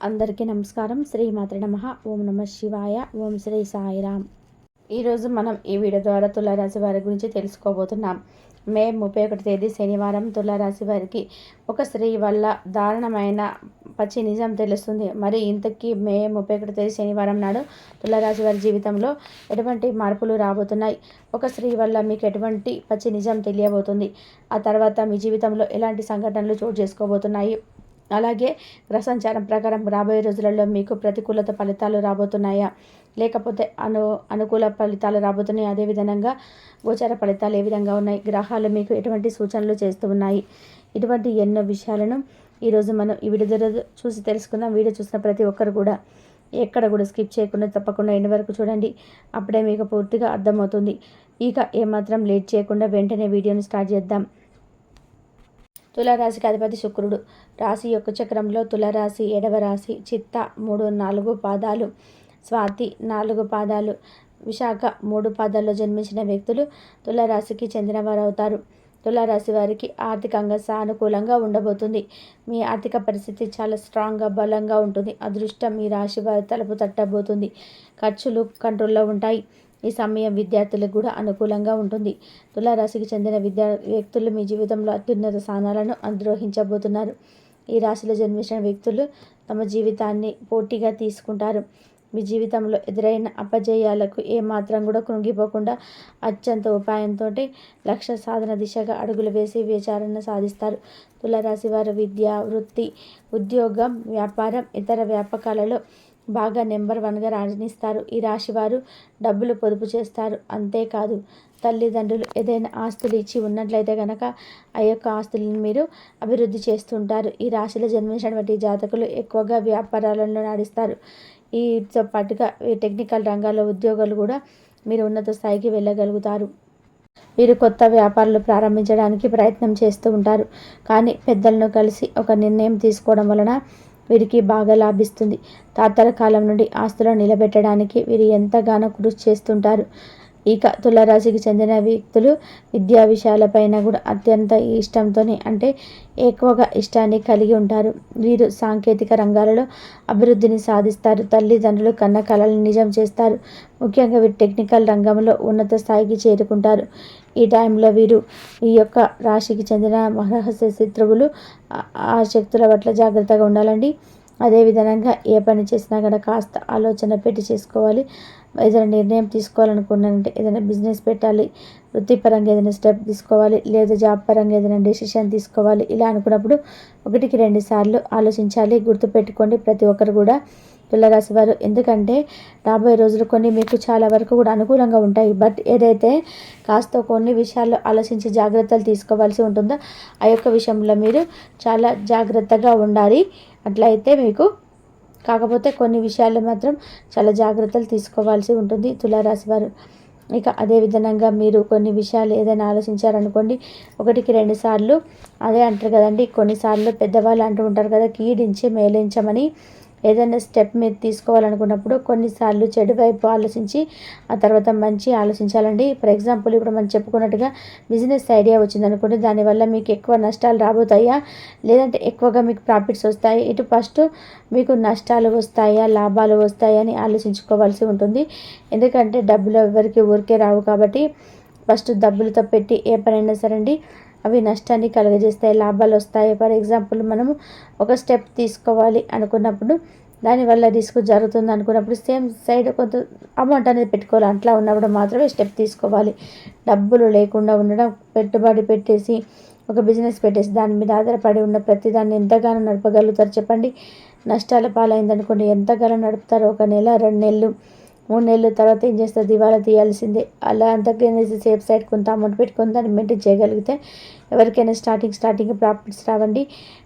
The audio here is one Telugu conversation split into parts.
అందరికీ నమస్కారం. శ్రీ మాత్ర నమ. ఓం నమ శివాయ. ఓం శ్రీ సాయిరామ్. ఈరోజు మనం ఈ వీడియో ద్వారా తులారాశి వారి గురించి తెలుసుకోబోతున్నాం. మే ముప్పై ఒకటి తేదీ శనివారం. తులారాశి వారికి ఒక స్త్రీ వల్ల దారుణమైన పచ్చి నిజం తెలుస్తుంది. మరి ఇంతకీ మే ముప్పై ఒకటి తేదీ శనివారం నాడు తులారాశి వారి జీవితంలో ఎటువంటి మార్పులు రాబోతున్నాయి? ఒక స్త్రీ వల్ల మీకు ఎటువంటి పచ్చి నిజం తెలియబోతుంది? ఆ తర్వాత మీ జీవితంలో ఎలాంటి సంఘటనలు చోటు చేసుకోబోతున్నాయి? అలాగే గ్రహ సంచారం ప్రకారం రాబోయే రోజులలో మీకు ప్రతికూలత ఫలితాలు రాబోతున్నాయా? లేకపోతే అను అనుకూల ఫలితాలు రాబోతున్నాయి? అదేవిధంగా గోచార ఫలితాలు ఏ విధంగా ఉన్నాయి? గ్రహాలు మీకు ఎటువంటి సూచనలు చేస్తూ ఉన్నాయి? ఇటువంటి ఎన్నో విషయాలను ఈరోజు మనం ఈ వీడియో చూసి తెలుసుకుందాం. వీడియో చూసిన ప్రతి ఒక్కరు కూడా ఎక్కడ కూడా స్కిప్ చేయకుండా తప్పకుండా ఎండ్ వరకు చూడండి. అప్పుడే మీకు పూర్తిగా అర్థమవుతుంది. ఇక ఏమాత్రం లేట్ చేయకుండా వెంటనే వీడియోని స్టార్ట్ చేద్దాం. తులారాశికి అధిపతి శుక్రుడు. రాశి యొక్క చక్రంలో తులరాశి ఎడవరాశి చిత్త మూడు నాలుగు పాదాలు. స్వాతి నాలుగు పాదాలు. విశాఖ మూడు పాదాల్లో జన్మించిన వ్యక్తులు తులారాశికి చెందినవారు అవుతారు. తులారాశి వారికి ఆర్థికంగా సానుకూలంగా ఉండబోతుంది. మీ ఆర్థిక పరిస్థితి చాలా స్ట్రాంగ్గా బలంగా ఉంటుంది. అదృష్టం మీ రాశి వారి తలుపు తట్టబోతుంది. ఖర్చులు కంట్రోల్లో ఉంటాయి. ఈ సమయం విద్యార్థులకు కూడా అనుకూలంగా ఉంటుంది. తులారాశికి చెందిన విద్యా వ్యక్తులు మీ జీవితంలో అత్యున్నత స్థానాలను అధిరోహించబోతున్నారు ఈ రాశిలో జన్మించిన వ్యక్తులు తమ జీవితాన్ని పోటీగా తీసుకుంటారు. మీ జీవితంలో ఎదురైన అపజయాలకు ఏమాత్రం కూడా కృంగిపోకుండా అత్యంత ఉపాయంతో లక్ష్య సాధన దిశగా అడుగులు వేసి విచారణ సాధిస్తారు. తులరాశి వారు విద్య వృత్తి ఉద్యోగం వ్యాపారం ఇతర వ్యాపకాలలో బాగా నెంబర్ వన్గా రాణిస్తారు. ఈ రాశివారు డబ్బులు పొదుపు చేస్తారు. అంతేకాదు తల్లిదండ్రులు ఏదైనా ఆస్తులు ఇచ్చి ఉన్నట్లయితే కనుక ఆ యొక్క ఆస్తులను మీరు అభివృద్ధి చేస్తుంటారు. ఈ రాశిలో జన్మించినటువంటి జాతకులు ఎక్కువగా వ్యాపారాలలో నడుస్తారు. ఈతో పాటుగా ఈ టెక్నికల్ రంగాల్లో ఉద్యోగాలు కూడా మీరు ఉన్నత స్థాయికి వెళ్ళగలుగుతారు. వీరు కొత్త వ్యాపారాలు ప్రారంభించడానికి ప్రయత్నం చేస్తూ ఉంటారు. కానీ పెద్దలను కలిసి ఒక నిర్ణయం తీసుకోవడం వలన వీరికి బాగా లాభిస్తుంది. తాతల కాలం నుండి ఆస్తులను నిలబెట్టడానికి వీరు ఎంతగానో కృషి చేస్తుంటారు. ఇక తులరాశికి చెందిన వ్యక్తులు విద్యా విషయాలపైన కూడా అత్యంత ఇష్టంతోనే అంటే ఎక్కువగా ఇష్టాన్ని కలిగి ఉంటారు. వీరు సాంకేతిక రంగాలలో అభివృద్ధిని సాధిస్తారు. తల్లిదండ్రులు కన్న కళలను నిజం చేస్తారు. ముఖ్యంగా వీరు టెక్నికల్ రంగంలో ఉన్నత స్థాయికి చేరుకుంటారు. ఈ టైంలో వీరు ఈ యొక్క రాశికి చెందిన మహర్హస్య శత్రువులు ఆ శక్తుల పట్ల జాగ్రత్తగా ఉండాలండి. అదేవిధంగా ఏ పని చేసినా కూడా కాస్త ఆలోచన పెట్టి చేసుకోవాలి. ఏదైనా నిర్ణయం తీసుకోవాలనుకున్నానంటే ఏదైనా బిజినెస్ పెట్టాలి వృత్తిపరంగా ఏదైనా స్టెప్ తీసుకోవాలి లేదా జాబ్ పరంగా ఏదైనా డెసిషన్ తీసుకోవాలి ఇలా అనుకున్నప్పుడు ఒకటికి రెండు సార్లు ఆలోచించాలి గుర్తుపెట్టుకోండి. ప్రతి ఒక్కరు కూడా తులరాశి వారు. ఎందుకంటే రాబోయే రోజులు కొన్ని మీకు చాలా వరకు కూడా అనుకూలంగా ఉంటాయి. బట్ ఏదైతే కాస్త కొన్ని విషయాల్లో ఆలోచించి జాగ్రత్తలు తీసుకోవాల్సి ఉంటుందో ఆ యొక్క విషయంలో మీరు చాలా జాగ్రత్తగా ఉండాలి. అట్లయితే మీకు కాకపోతే కొన్ని విషయాల్లో మాత్రం చాలా జాగ్రత్తలు తీసుకోవాల్సి ఉంటుంది. తులారాశి వారు. ఇక అదేవిధంగా మీరు కొన్ని విషయాలు ఏదైనా ఆలోచించారనుకోండి ఒకటికి రెండు సార్లు అదే అంటారు కదండి. కొన్నిసార్లు పెద్దవాళ్ళు అంటూ ఉంటారు కదా కీడించి మేలించమని. ఏదైనా స్టెప్ మీరు తీసుకోవాలనుకున్నప్పుడు కొన్నిసార్లు చెడు వైపు ఆలోచించి ఆ తర్వాత మంచి ఆలోచించాలండి. ఫర్ ఎగ్జాంపుల్ ఇప్పుడు మనం చెప్పుకున్నట్టుగా బిజినెస్ ఐడియా వచ్చిందనుకోండి దానివల్ల మీకు ఎక్కువ నష్టాలు రాబోతాయా? లేదంటే ఎక్కువగా మీకు ప్రాఫిట్స్ వస్తాయి? ఇటు ఫస్ట్ మీకు నష్టాలు వస్తాయా? లాభాలు వస్తాయా అని ఆలోచించుకోవాల్సి ఉంటుంది. ఎందుకంటే డబ్బులు ఎవరికి ఊరికే రావు కాబట్టి ఫస్ట్ డబ్బులతో పెట్టి ఏ పనైనా సరే అండి అవి నష్టాన్ని కలుగజేస్తాయి లాభాలు వస్తాయి. ఫర్ ఎగ్జాంపుల్ మనము ఒక స్టెప్ తీసుకోవాలి అనుకున్నప్పుడు దానివల్ల రిస్క్ జరుగుతుంది అనుకున్నప్పుడు సేమ్ సైడ్ కొంత అమౌంట్ అనేది పెట్టుకోవాలి. అట్లా ఉన్నప్పుడు మాత్రమే స్టెప్ తీసుకోవాలి. డబ్బులు లేకుండా ఉండడం పెట్టుబడి పెట్టేసి ఒక బిజినెస్ పెట్టేసి దాని మీద ఆధారపడి ఉన్న ప్రతి దాన్ని ఎంతగానో నడపగలుగుతారు. చెప్పండి నష్టాల పాలైందనుకోండి ఎంతగానో నడుపుతారు? ఒక నెల రెండు నెలలు మూడు నెలల తర్వాత ఏం చేస్తే దివాలా తీయాల్సిందే. అలా అంతకనేసి సేఫ్ సైడ్ కొంత అమౌంట్ పెట్టుకొని దాన్ని మెయింటైన్ చేయగలిగితే ఎవరికైనా స్టార్టింగ్ స్టార్టింగ్ ప్రాఫిట్స్ రావండి.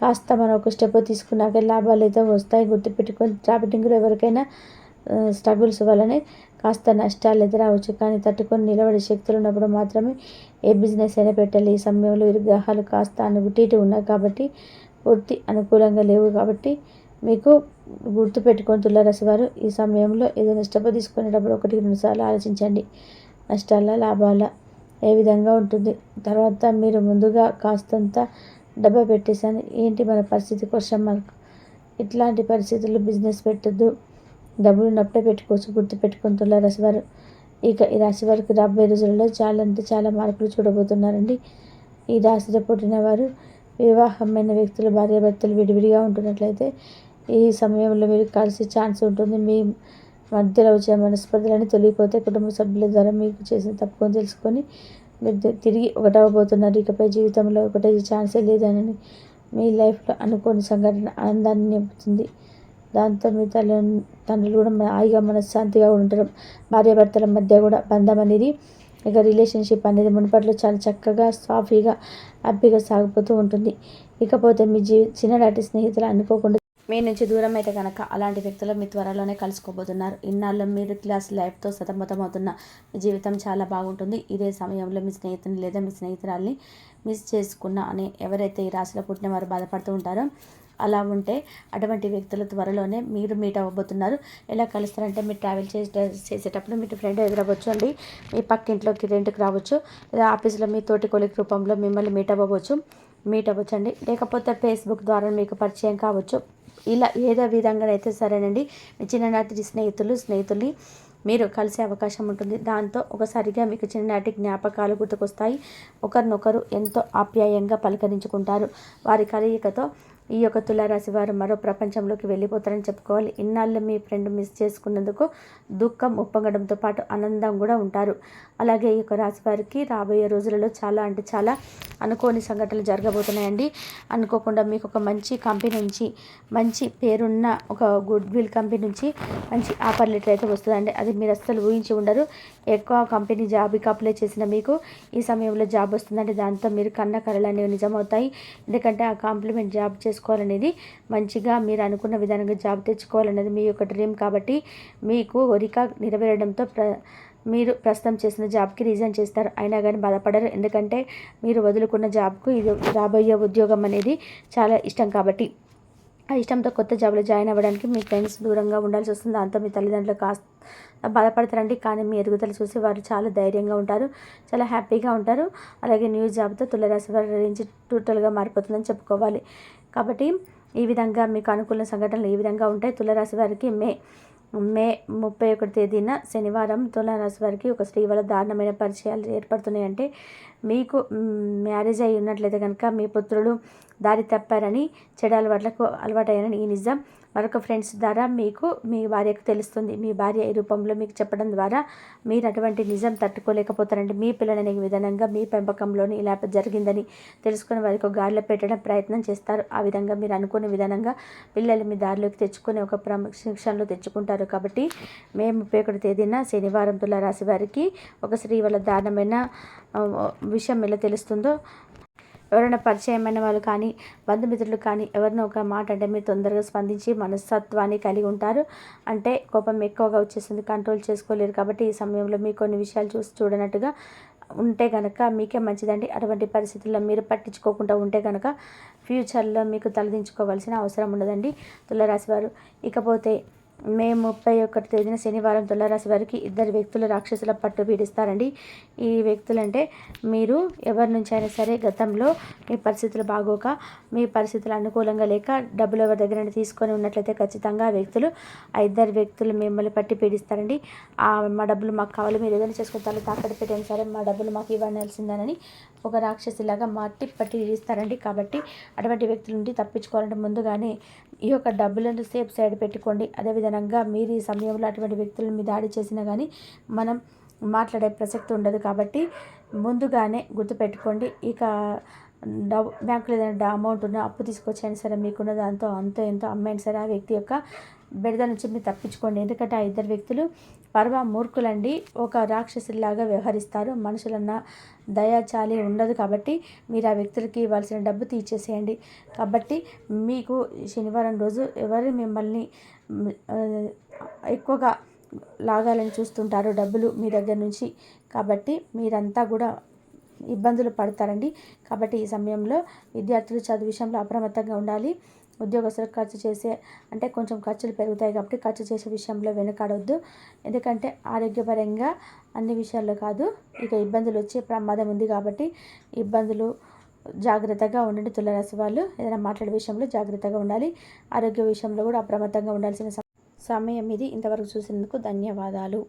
కాస్త మనం ఒక స్టెప్ తీసుకున్నాక లాభాలు అయితే వస్తాయి. గుర్తుపెట్టుకొని ప్రాఫిటింగ్లో ఎవరికైనా స్ట్రగుల్స్ వల్లనే కాస్త నష్టాలు ఎదురవచ్చు కానీ తట్టుకొని నిలబడే శక్తులు ఉన్నప్పుడు మాత్రమే ఏ బిజినెస్ అయినా పెట్టాలి. ఈ సమయంలో ఇరు గ్రహాలు కాస్త అనుగుటీటి ఉన్నాయి కాబట్టి పూర్తి అనుకూలంగా లేవు కాబట్టి మీకు గుర్తుపెట్టుకొని తులారాశి వారు ఈ సమయంలో ఏదైనా స్టెప్ తీసుకునేటప్పుడు ఒకటి రెండు సార్లు ఆలోచించండి. నష్టాల లాభాల ఏ విధంగా ఉంటుంది? తర్వాత మీరు ముందుగా కాస్తంత డబ్బా పెట్టేసాను ఏంటి మన పరిస్థితి? క్వశ్చన్ మార్క్ ఇట్లాంటి పరిస్థితుల్లో బిజినెస్ పెట్టద్దు. డబ్బులు ఉన్నప్పుడే పెట్టుకోవచ్చు. గుర్తు పెట్టుకుని రాశివారు ఇక ఈ రాశి వారికి రాబోయే రోజులలో చాలా అంటే చాలా మార్పులు చూడబోతున్నారండి. ఈ రాశిలో పుట్టిన వారు వివాహమైన వ్యక్తులు భార్యాభర్తలు విడివిడిగా ఉంటున్నట్లయితే ఈ సమయంలో మీరు కలిసి ఛాన్స్ ఉంటుంది. మీ మధ్యలో వచ్చే మనస్పర్ధలన్నీ తొలగిపోతే కుటుంబ సభ్యుల ద్వారా మీకు చేసిన తప్పుకొని తెలుసుకొని మీరు తిరిగి ఒకటవబోతున్నారు. ఇకపై జీవితంలో ఒకటే ఛాన్సే లేదని మీ లైఫ్లో అనుకోని సంఘటన ఆనందాన్ని నింపుతుంది. దాంతో మీ తల్లి తండ్రులు కూడా హాయిగా మనశ్శాంతిగా ఉండడం భార్యాభర్తల మధ్య కూడా బంధం అనేది ఇక రిలేషన్షిప్ అనేది మునుపట్లో చాలా చక్కగా సాఫీగా హ్యాపీగా సాగిపోతూ ఉంటుంది. ఇకపోతే మీ జీవి చిన్ననాటి స్నేహితులు అనుకోకుండా మీ నుంచి దూరం అయితే కనుక అలాంటి వ్యక్తులు మీ త్వరలోనే కలుసుకోబోతున్నారు. ఇన్నాళ్ళు మీరు క్లాస్ లైఫ్తో సతమతమవుతున్న మీ జీవితం చాలా బాగుంటుంది. ఇదే సమయంలో మీ స్నేహితుని లేదా మీ స్నేహితురాల్ని మిస్ చేసుకున్న అని ఎవరైతే ఈ రాశిలో పుట్టిన వారు బాధపడుతూ ఉంటారో అలా ఉంటే అటువంటి వ్యక్తులు త్వరలోనే మీరు మీట్ అవ్వబోతున్నారు. ఎలా కలుస్తారంటే మీరు ట్రావెల్ చేసే చేసేటప్పుడు మీ ఫ్రెండ్ ఎదురవ్వచ్చు అండి. మీ పక్కింట్లోకి రెంట్కి రావచ్చు. లేదా ఆఫీస్లో మీ తోటి కొలిక్ రూపంలో మిమ్మల్ని మీట్ అవ్వవచ్చు. మీట్ అవ్వచ్చు అండి లేకపోతే ఫేస్బుక్ ద్వారా మీకు పరిచయం కావచ్చు. ఇలా ఏదో విధంగానైతే సరేనండి. మీ చిన్ననాటి స్నేహితులు స్నేహితుల్ని మీరు కలిసే అవకాశం ఉంటుంది. దాంతో ఒకసారిగా మీకు చిన్ననాటి జ్ఞాపకాలు గుర్తుకొస్తాయి. ఒకరినొకరు ఎంతో ఆప్యాయంగా పలకరించుకుంటారు. వారి కలయికతో ఈ యొక్క తులారాశి వారు మరో ప్రపంచంలోకి వెళ్ళిపోతారని చెప్పుకోవాలి. ఇన్నాళ్ళు మీ ఫ్రెండ్ మిస్ చేసుకున్నందుకు దుఃఖం ఒప్పగడంతో పాటు ఆనందం కూడా ఉంటారు. అలాగే ఈ యొక్క రాశి వారికి రాబోయే రోజులలో చాలా అంటే చాలా అనుకోని సంఘటనలు జరగబోతున్నాయండి. అనుకోకుండా మీకు ఒక మంచి కంపెనీ నుంచి మంచి పేరున్న ఒక గుడ్ విల్ కంపెనీ నుంచి మంచి ఆఫర్ లెటర్ అయితే వస్తుందండి. అది మీరు అస్సలు ఊహించి ఉండరు. ఎక్కువ కంపెనీ జాబ్కి అప్లై చేసిన మీకు ఈ సమయంలో జాబ్ వస్తుందండి. దాంతో మీరు కన్న కళలు అనేవి నిజమవుతాయి. ఎందుకంటే ఆ కాంప్లిమెంట్ జాబ్ చేసుకోవాలనేది మంచిగా మీరు అనుకున్న విధానంగా జాబ్ తెచ్చుకోవాలనేది మీ యొక్క డ్రీమ్ కాబట్టి మీకు కోరిక నెరవేరడంతో ప్ర మీరు ప్రస్తుతం చేసిన జాబ్కి రీజన్ చేస్తారు. అయినా కానీ బాధపడరు. ఎందుకంటే మీరు వదులుకున్న జాబ్కు ఇది రాబోయే ఉద్యోగం అనేది చాలా ఇష్టం కాబట్టి. ఆ ఇష్టంతో కొత్త జాబ్లో జాయిన్ అవ్వడానికి మీ ఫ్రెండ్స్ దూరంగా ఉండాల్సి వస్తుంది. దాంతో మీ తల్లిదండ్రులు కాస్త బాధపడతారండి. కానీ మీ ఎదుగుదల చూసి వారు చాలా ధైర్యంగా ఉంటారు. చాలా హ్యాపీగా ఉంటారు. అలాగే న్యూ జాబ్తో తులరాశి వారి నుంచి టోటల్గా మారిపోతుందని చెప్పుకోవాలి. కాబట్టి ఈ విధంగా మీకు అనుకూల సంఘటనలు ఈ విధంగా ఉంటాయి. తులరాశి వారికి మే మే ముప్పై ఒకటి తేదీన శనివారం తులారాశి వారికి ఒక స్త్రీ వల్ల దారుణమైన పరిచయాలు ఏర్పడుతున్నాయి. అంటే మీకు మ్యారేజ్ అయి ఉన్నట్లయితే కనుక మీ పుత్రులు దారి తప్పారని చెడు అలవాట్లకు అలవాటయ్యారని ఈ నిజం. మరొక ఫ్రెండ్స్ ద్వారా మీకు మీ భార్యకు తెలుస్తుంది. మీ భార్య ఈ రూపంలో మీకు చెప్పడం ద్వారా మీరు అటువంటి నిజం తట్టుకోలేకపోతారండి. మీ పిల్లలని విధానంగా మీ పెంపకంలోని ఇలా జరిగిందని తెలుసుకుని వారికి ఒక గాడిలో పెట్టడం ప్రయత్నం చేస్తారు. ఆ విధంగా మీరు అనుకునే విధానంగా పిల్లలు మీ దారిలోకి తెచ్చుకునే ఒక శిక్షణలో తెచ్చుకుంటారు. కాబట్టి మే ముప్పై ఒకటి తేదీన శనివారం తులారాశి వారికి ఒక స్త్రీ వల్ల దారుణమైన విషయం ఎలా తెలుస్తుందో ఎవరైనా పరిచయమైన వాళ్ళు కానీ బంధుమిత్రులు కానీ ఎవరినో ఒక మాట అంటే మీరు తొందరగా స్పందించి మనస్తత్వాన్ని కలిగి ఉంటారు. అంటే కోపం ఎక్కువగా వచ్చేసింది కంట్రోల్ చేసుకోలేరు కాబట్టి ఈ సమయంలో మీ కొన్ని విషయాలు చూసి చూడనట్టుగా ఉంటే కనుక మీకే మంచిదండి. అటువంటి పరిస్థితుల్లో మీరు పట్టించుకోకుండా ఉంటే కనుక ఫ్యూచర్లో మీకు తలదించుకోవాల్సిన అవసరం ఉండదండి. తులరాశి వారు ఇకపోతే మే ముప్పై ఒకటి తేదీన శనివారం తులారాశి వారికి ఇద్దరు వ్యక్తులు రాక్షసుల పట్టు పీడిస్తారండి. ఈ వ్యక్తులంటే మీరు ఎవరి నుంచి అయినా సరే గతంలో మీ పరిస్థితులు బాగోక మీ పరిస్థితులు అనుకూలంగా లేక డబ్బులు ఎవరి దగ్గర తీసుకొని ఉన్నట్లయితే ఖచ్చితంగా వ్యక్తులు ఆ ఇద్దరు వ్యక్తులు మిమ్మల్ని పట్టి పీడిస్తారండి. మా డబ్బులు మాకు కావాలి మీరు ఏదైనా చేసుకుంటారు తాకట్టు పెట్టిన సరే మా డబ్బులు మాకు ఇవ్వాల్సిందని ఒక రాక్షసిలాగా మట్టి పట్టి పీడిస్తారండి. కాబట్టి అటువంటి వ్యక్తుల నుండి తప్పించుకోవాలంటే ముందుగానే ఈ యొక్క డబ్బులను సేఫ్ సైడ్ పెట్టుకోండి. అదేవిధంగా మీరు ఈ సమయంలో అటువంటి వ్యక్తులను మీ దాడి చేసినా కానీ మనం మాట్లాడే ప్రసక్తి ఉండదు కాబట్టి ముందుగానే గుర్తుపెట్టుకోండి. ఇక డబ్బు బ్యాంకులో ఏదైనా అమౌంట్ ఉన్న అప్పు తీసుకొచ్చైనా సరే మీకున్న దాంతో అంతో ఎంతో అమ్మాయినా సరే ఆ వ్యక్తి యొక్క బెడద నుంచి మీరు తప్పించుకోండి. ఎందుకంటే ఆ ఇద్దరు వ్యక్తులు పర్వ మూర్ఖులండి. ఒక రాక్షసులాగా వ్యవహరిస్తారు. మనుషులన్న దయాచాలి ఉండదు కాబట్టి మీరు ఆ వ్యక్తులకి ఇవ్వాల్సిన డబ్బు తీర్చేసేయండి. కాబట్టి మీకు శనివారం రోజు ఎవరు మిమ్మల్ని ఎక్కువగా లాగాలని చూస్తుంటారు డబ్బులు మీ దగ్గర నుంచి. కాబట్టి మీరంతా కూడా ఇబ్బందులు పడతారండి. కాబట్టి ఈ సమయంలో విద్యార్థులు చదువు విషయంలో అప్రమత్తంగా ఉండాలి. ఉద్యోగస్తులకు ఖర్చు చేసే అంటే కొంచెం ఖర్చులు పెరుగుతాయి కాబట్టి ఖర్చు చేసే విషయంలో వెనుకాడొద్దు. ఎందుకంటే ఆరోగ్యపరంగా అన్ని విషయాల్లో కాదు ఇక ఇబ్బందులు వచ్చే ప్రమాదం ఉంది కాబట్టి ఇబ్బందులు జాగ్రత్తగా ఉండండి. తులరాశి వాళ్ళు ఏదైనా మాట్లాడే విషయంలో జాగ్రత్తగా ఉండాలి. ఆరోగ్య విషయంలో కూడా అప్రమత్తంగా ఉండాల్సిన సమయం ఇది. ఇంతవరకు చూసినందుకు ధన్యవాదాలు.